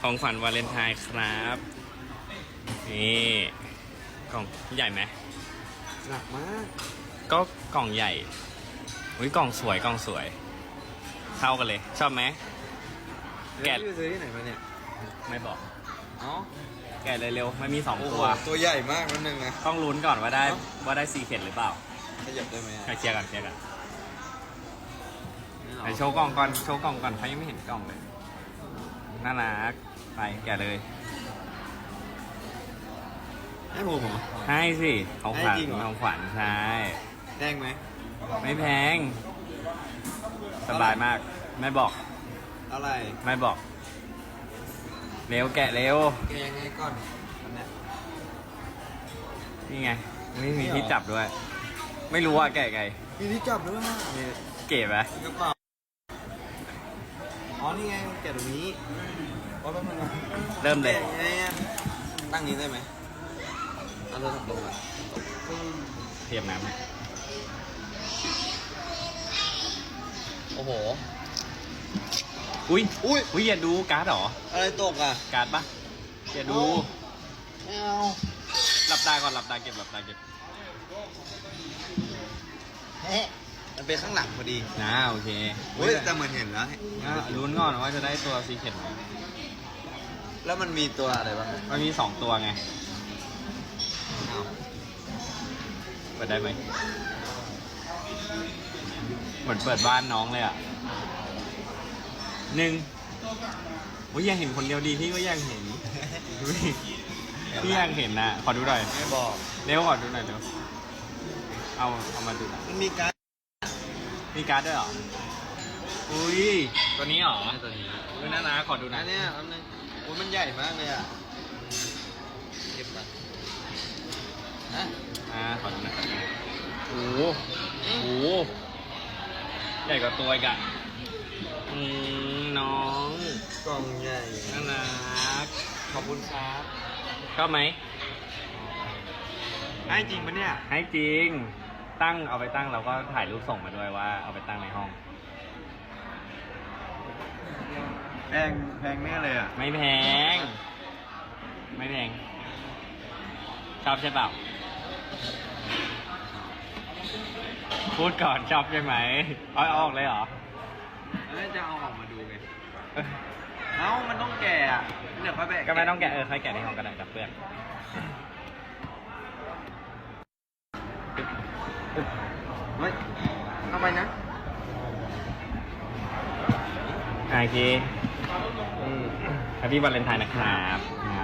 ของขวัญวาเลนไทน์ครับ นี่กล่องใหญ่ไหมหนักมาก ก็กล่องใหญ่อุ้ยกล่องสวยกล่องสวย เท่ากันเลย ชอบไหม แกะแล้วพี่ไปซื้อที่ไหนมาเนี่ยไม่บอก อ๋อแกะเลยเร็วมันมีสองโอ้โหตัว ตัวใหญ่มากนิดนึงนะ ต้องลุ้นก่อนว่าได้เอ้าว่าได้ซีเข็ดหรือเปล่าขยับได้ไหมอะใครเชียร์ก่อนเชียร์ก่อนไม่หรอ ไหนโชว์กล่องก่อนโชว์กล่องก่อนเขายังไม่เห็นกล่องเลย น่ารัก ไปแกะเลย ให้ผมเหรอ ให้สิของขวัญให้จริงเหรอ ของขวัญใช่แพงไหมไม่แพง สบายมาก ไม่บอก อะไรไม่บอก เร็วแกะเร็ว แกะยังไงก่อนอันเนี้ย นี่ไงนี่มีนี่เหรอ ที่จับด้วย ไม่รู้ว่าแกะไง มีที่จับด้วยอะนี่เก๋ไหมกระเป๋า อ๋อ นี่ไงแกะตรงนี้ว่าแป๊บนึงนะเริ่มเลยแกะยังไงอะตั้งนี้ได้ไหมเอาโทรศัพท์ลงอะเทียมน้ำให้โอ้โห อุ้ยอุ้ยอุ้ยอย่าดูการ์ดเหรอ อะไรตกอะ การ์ดปะอย่าดู ไม่เอาหลับตาก่อนหลับตาเก็บหลับตาเก็บแฮะ มันเป็นข้างหลังพอดีนะโอเคเฮ้ยแต่เหมือนเห็นแล้วอะลุ้นก่อนว่าจะได้ตัวซีเค็ดไหมแล้วมันมีตัวอะไรบ้างมันมีสองตัวไงเอาเปิดได้ไหมเหมือนเปิดบ้านน้องเลยอะหนึ่งอุ้ยอยากเห็นคนเดียวดีพี่ก็อยากเห็นอุ๊ยพี่อยากเห็นนะขอดูหน่อยไม่บอกเร็วขอดูหน่อยเร็วเอาเอามาดูหน่อยมันมีการด มีการ์ดด้วยเหรอ อุ้ย ตัวนี้เหรอตัวนี้อุ้ยน่ารักขอดูหน่อัอยนเนี้ยอันนึงโอ้ยมันใหญ่มากเลยอะ เก็บมาฮะอ่าขอดูหน่อยโอ้โหโอ้โหใหญ่กว่าตัวอีกอะอืมน้องกล่องใหญ่น่ารักขอบคุณครับชอบไหมให้จริงปะเนี่ยให้จริง ตั้งเอาไปตั้งเราก็ถ่ายรูปส่งมาด้วยว่าเอาไปตั้งในห้อง แพงแพงแน่เลยอะ ไม่แพง ไม่แพง ชอบใช่เปล่า พูดก่อนชอบใช่ไหมเอาเอาออกเลยเหรอ แล้วจะเอาออกมาดูไง เอ้า มันต้องแก่อะ เดี๋ยวค่อยแบกก็ไม่ต้องแกะเออค่อยแกะในห้องก็ได้กับเพื่อน เฮ้ยเข้าไปนะโอเคแฮปปี้วันเลนไทน์นะครับนะครับ